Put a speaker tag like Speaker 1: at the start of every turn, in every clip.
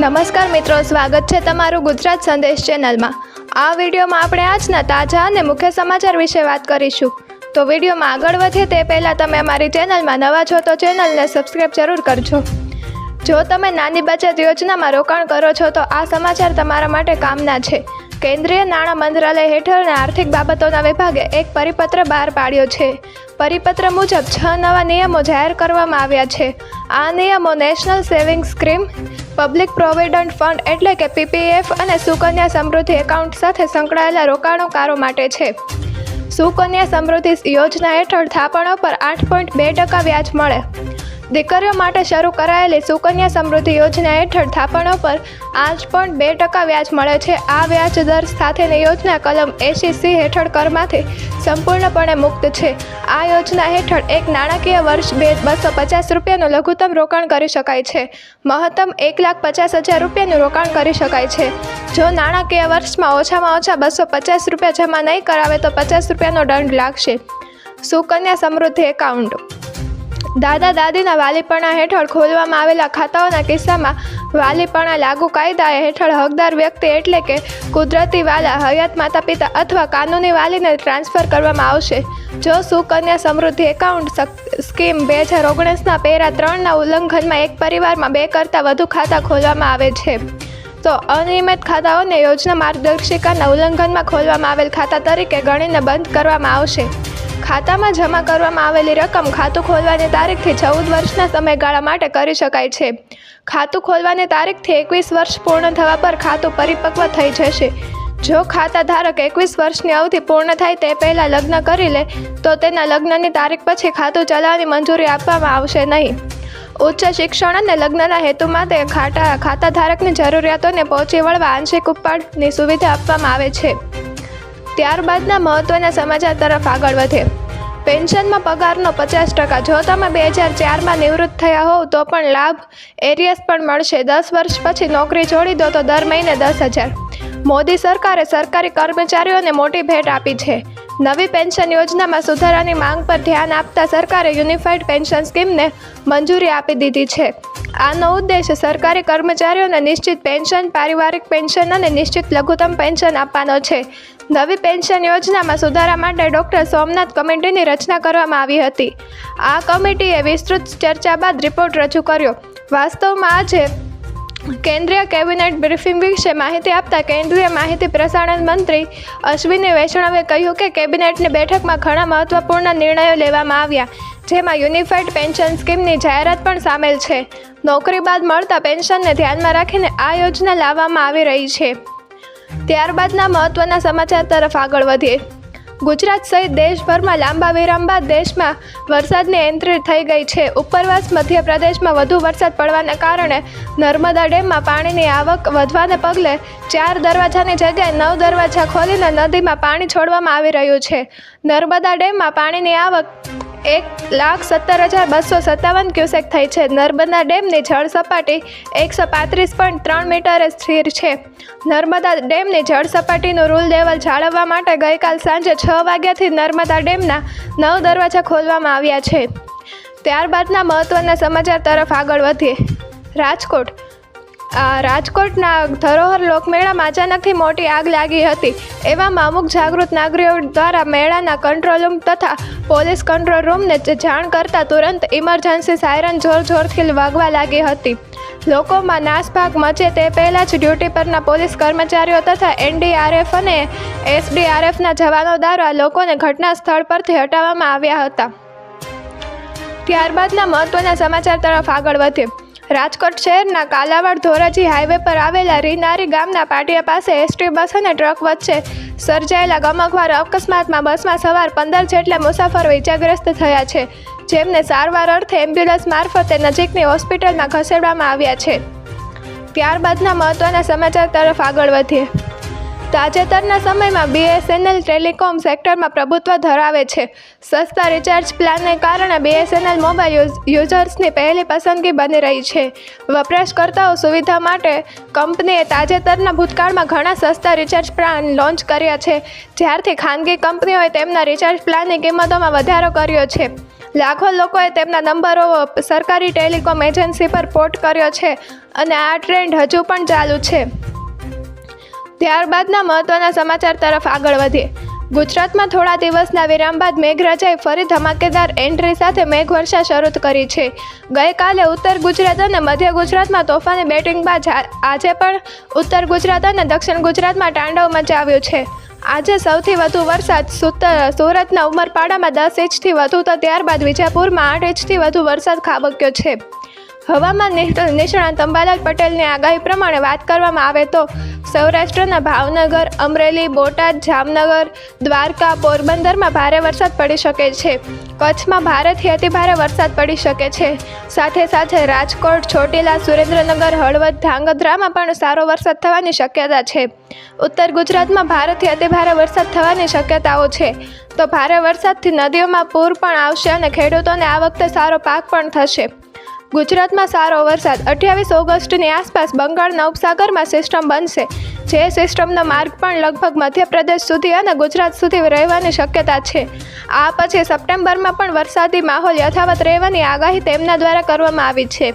Speaker 1: નમસ્કાર મિત્રો, સ્વાગત છે તમારું ગુજરાત સંદેશ ચેનલમાં. આ વિડીયોમાં આપણે આજના તાજા અને મુખ્ય સમાચાર વિશે વાત કરીશું. તો વિડીયોમાં આગળ વધે તે પહેલાં તમે અમારી ચેનલમાં નવા છો તો ચેનલને સબસ્ક્રાઈબ જરૂર કરજો. જો તમે નાની બચત યોજનામાં રોકાણ કરો છો તો આ સમાચાર તમારા માટે કામના છે. કેન્દ્રીય નાણાં મંત્રાલય હેઠળના આર્થિક બાબતોના વિભાગે એક પરિપત્ર બહાર પાડ્યો છે. પરિપત્ર મુજબ છ નવા નિયમો જાહેર કરવામાં આવ્યા છે. આ નિયમો national saving scheme public provident fund એટલે કે પીપીએફ અને સુકન્યા સમૃદ્ધિ એકાઉન્ટ સાથે સંકળાયેલા રોકાણોકારો માટે છે. સુકન્યા સમૃદ્ધિ યોજના હેઠળ થાપણો પર આઠ પોઈન્ટ બે ટકા વ્યાજ મળે. દીકરીઓ માટે શરૂ કરાયેલી સુકન્યા સમૃદ્ધિ યોજના હેઠળ થાપણો પર આજ પણ બે ટકા વ્યાજ મળે છે. આ વ્યાજ દર સાથેની યોજના કલમ એસી સી હેઠળ કરમાંથી સંપૂર્ણપણે મુક્ત છે. આ યોજના હેઠળ એક નાણાકીય વર્ષ બે બસો પચાસ રૂપિયાનું લઘુત્તમ રોકાણ કરી શકાય છે. મહત્તમ એક લાખ પચાસ હજાર રૂપિયાનું રોકાણ કરી શકાય છે. જો નાણાકીય વર્ષમાં ઓછામાં ઓછા બસો પચાસ રૂપિયા જમા નહીં કરાવે તો પચાસ રૂપિયાનો દંડ લાગશે. સુકન્યા સમૃદ્ધિ એકાઉન્ટ દાદા દાદીના વાલીપણા હેઠળ ખોલવામાં આવેલા ખાતાઓના કિસ્સામાં વાલીપણા લાગુ કાયદા હેઠળ હકદાર વ્યક્તિ એટલે કે કુદરતી વાલા, હયાત માતા પિતા અથવા કાનૂની વાલીને ટ્રાન્સફર કરવામાં આવશે. જો સુકન્યા સમૃદ્ધિ એકાઉન્ટ સક- સ્કીમ બે હજાર ઓગણીસના પેરા ત્રણના ઉલ્લંઘનમાં એક પરિવારમાં બે કરતાં વધુ ખાતા ખોલવામાં આવે છે. તો અનિયમિત ખાતાઓને યોજના માર્ગદર્શિકાના ઉલ્લંઘનમાં ખોલવામાં આવેલ ખાતા તરીકે ગણીને બંધ કરવામાં આવશે. ખાતામાં જમા કરવામાં આવેલી રકમ ખાતું ખોલવાની તારીખથી ચૌદ વર્ષના સમયગાળા માટે કરી શકાય છે. ખાતું ખોલવાની તારીખથી એકવીસ વર્ષ પૂર્ણ થવા પર ખાતું પરિપક્વ થઈ જશે. જો ખાતા ધારક એકવીસ વર્ષની અવધિ પૂર્ણ થાય તે પહેલાં લગ્ન કરી લે, તો તેના લગ્નની તારીખ પછી ખાતું ચલાવવાની મંજૂરી આપવામાં આવશે નહીં. ઉચ્ચ શિક્ષણ અને લગ્નના હેતુ માટે ખાતા ખાતા ધારકની જરૂરિયાતોને પહોંચી વળવા આંશિક ઉપાડની સુવિધા આપવામાં આવે છે. ત્યારબાદના મહત્ત્વના સમાચાર તરફ આગળ વધે. પેન્શનમાં પગારનો પચાસ ટકા. જો તમે બે હજાર ચારમાં નિવૃત્ત થયા હોવ, તો પણ લાભ એરિયસ પણ મળશે. દસ વર્ષ પછી નોકરી છોડી દો, તો દર મહિને દસ હજાર. મોદી સરકારે સરકારી કર્મચારીઓને મોટી ભેટ આપી છે. નવી પેન્શન યોજનામાં સુધારાની માંગ પર ધ્યાન આપતા સરકારે યુનિફાઈડ પેન્શન સ્કીમને મંજૂરી આપી દીધી છે. આનો ઉદ્દેશ સરકારી કર્મચારીઓને નિશ્ચિત પેન્શન, પારિવારિક પેન્શન અને નિશ્ચિત લઘુત્તમ પેન્શન આપવાનો છે. નવી પેન્શન યોજનામાં સુધારા માટે ડૉક્ટર સોમનાથ કમિટીની રચના કરવામાં આવી હતી. આ કમિટીએ વિસ્તૃત ચર્ચા બાદ રિપોર્ટ રજૂ કર્યો. વાસ્તવમાં આજે કેન્દ્રીય કેબિનેટ બ્રીફિંગ વિશે માહિતી આપતા કેન્દ્રીય માહિતી પ્રસારણ મંત્રી અશ્વિની વૈષ્ણવે કહ્યું કે કેબિનેટની બેઠકમાં ઘણા મહત્વપૂર્ણ નિર્ણયો લેવામાં આવ્યા, જેમાં યુનિફાઈડ પેન્શન સ્કીમની જાહેરાત પણ સામેલ છે. નોકરી બાદ મળતા પેન્શનને ધ્યાનમાં રાખીને આ યોજના લાવવામાં આવી રહી છે. ત્યારબાદના મહત્ત્વના સમાચાર તરફ આગળ વધીએ. ગુજરાત સહિત દેશભરમાં લાંબા વિરામ બાદ દેશમાં વરસાદની એન્ટ્રી થઈ ગઈ છે. ઉપરવાસ મધ્યપ્રદેશમાં વધુ વરસાદ પડવાને કારણે નર્મદા ડેમમાં પાણીની આવક વધવાને પગલે ચાર દરવાજાની જગ્યાએ નવ દરવાજા ખોલીને નદીમાં પાણી છોડવામાં આવી રહ્યું છે. નર્મદા ડેમમાં પાણીની આવક એક લાખ સત્તર હજાર બસો સત્તાવન ક્યુસેક થઈ છે. નર્મદા ડેમની જળ સપાટી એકસો પાંત્રીસ પોઈન્ટ ત્રણ મીટરે સ્થિર છે. નર્મદા ડેમની જળ સપાટીનું રૂલ લેવલ જાળવવા માટે ગઈકાલ સાંજે છ વાગ્યાથી નર્મદા ડેમના નવ દરવાજા ખોલવામાં આવ્યા છે. ત્યારબાદના મહત્ત્વના સમાચાર તરફ આગળ વધીએ. રાજકોટ રાજકોટના ધરોહર લોકમેળામાં અચાનકથી મોટી આગ લાગી હતી. એવામાં અમુક જાગૃત નાગરિકો દ્વારા મેળાના કંટ્રોલ રૂમ તથા પોલીસ કંટ્રોલ રૂમને જાણ કરતાં તુરંત ઇમરજન્સી સાયરન જોર જોરથી વાગવા લાગી હતી. લોકોમાં નાસભાગ મચે તે પહેલાં જ ડ્યુટી પરના પોલીસ કર્મચારીઓ તથા એનડીઆરએફ અને એસડીઆરએફના જવાનો દ્વારા લોકોને ઘટના સ્થળ પરથી હટાવવામાં આવ્યા હતા. ત્યારબાદના મહત્ત્વના સમાચાર તરફ આગળ વધીએ. રાજકોટ શહેરના કાલાવાડ ધોરાજી હાઈવે પર આવેલા રીનારી ગામના પાટિયા પાસે એસટી બસ અને ટ્રક વચ્ચે સર્જાયેલા ગમકવાર અકસ્માતમાં બસમાં સવાર પંદર જેટલા મુસાફરો ઇજાગ્રસ્ત થયા છે, જેમને સારવાર અર્થે એમ્બ્યુલન્સ મારફતે નજીકની હોસ્પિટલમાં ખસેડવામાં આવ્યા છે. ત્યારબાદના મહત્ત્વના સમાચાર તરફ આગળ વધીએ. તાજેતરના સમયમાં બીએસએનએલ ટેલિકોમ સેક્ટરમાં પ્રભુત્વ ધરાવે છે. સસ્તા રિચાર્જ પ્લાનને કારણે બીએસએનએલ મોબાઈલ યુઝર્સની પહેલી પસંદગી બની રહી છે. વપરાશકર્તાઓ સુવિધા માટે કંપનીએ તાજેતરના ભૂતકાળમાં ઘણા સસ્તા રિચાર્જ પ્લાન લોન્ચ કર્યા છે, જ્યારથી ખાનગી કંપનીઓએ તેમના રિચાર્જ પ્લાનની કિંમતોમાં વધારો કર્યો છે. લાખો લોકોએ તેમના નંબરો સરકારી ટેલિકોમ એજન્સી પર પોર્ટ કર્યો છે અને આ ટ્રેન્ડ હજુ પણ ચાલુ છે. ત્યારબાદના મહત્વના સમાચાર તરફ આગળ વધીએ. ગુજરાતમાં થોડા દિવસના વિરામ બાદ મેઘરાજાએ ફરી ધમાકેદાર એન્ટ્રી સાથે મેઘવર્ષા શરૂ કરી છે. ગઈકાલે ઉત્તર ગુજરાત અને મધ્ય ગુજરાતમાં તોફાની બેટિંગ બાદ આજે પણ ઉત્તર ગુજરાત અને દક્ષિણ ગુજરાતમાં તાંડવ મચાવ્યું છે. આજે સૌથી વધુ વરસાદ સુરતના ઉમરપાડામાં દસ ઇંચથી વધુ તો ત્યારબાદ વિજાપુરમાં આઠ ઇંચથી વધુ વરસાદ ખાબક્યો છે. હવામાન નિષ્ણ- નિષ્ણાત અંબાલાલ પટેલની આગાહી પ્રમાણે વાત કરવામાં આવે તો સૌરાષ્ટ્રના ભાવનગર, અમરેલી, બોટાદ, જામનગર, દ્વારકા, પોરબંદરમાં ભારે વરસાદ પડી શકે છે. કચ્છમાં ભારેથી અતિભારે વરસાદ પડી શકે છે. સાથે સાથે રાજકોટ, ચોટીલા, સુરેન્દ્રનગર, હળવદ, ધાંગધ્રામાં પણ સારો વરસાદ થવાની શક્યતા છે. ઉત્તર ગુજરાતમાં ભારેથી અતિભારે વરસાદ થવાની શક્યતાઓ છે. તો ભારે વરસાદથી નદીઓમાં પૂર પણ આવશે અને ખેડૂતોને આ વખતે સારો પાક પણ થશે. ગુજરાતમાં સારો વરસાદ. અઠ્યાવીસ ઓગસ્ટની આસપાસ બંગાળના ઉપસાગરમાં સિસ્ટમ બનશે. જે સિસ્ટમનો માર્ગ પણ લગભગ મધ્યપ્રદેશ સુધી અને ગુજરાત સુધી રહેવાની શક્યતા છે. આ પછી સપ્ટેમ્બરમાં પણ વરસાદી માહોલ યથાવત રહેવાની આગાહી તેમના દ્વારા કરવામાં આવી છે.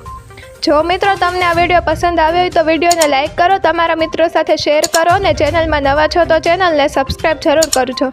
Speaker 1: જો મિત્રો તમને આ વીડિયો પસંદ આવ્યો હોય તો વિડીયોને લાઇક કરો, તમારા મિત્રો સાથે શેર કરો અને ચેનલમાં નવા છો તો ચેનલને સબસ્ક્રાઈબ જરૂર કરજો.